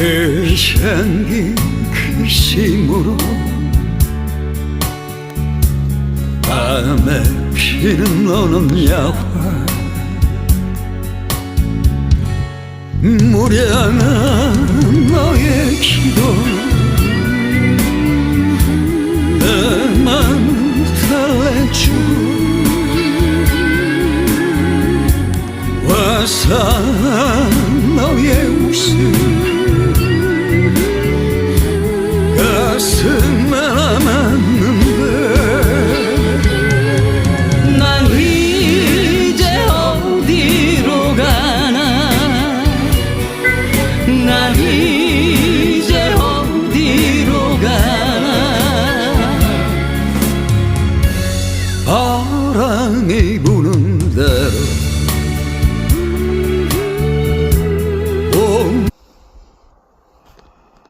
그 향기 그 심으로 밤에 피는 너는 야화 무량한 너의 기도. 내맘 달래주고 와서 가슴 남았는데 난 이제 어디로 가나? 난 이제 어디로 가나? 바람이 불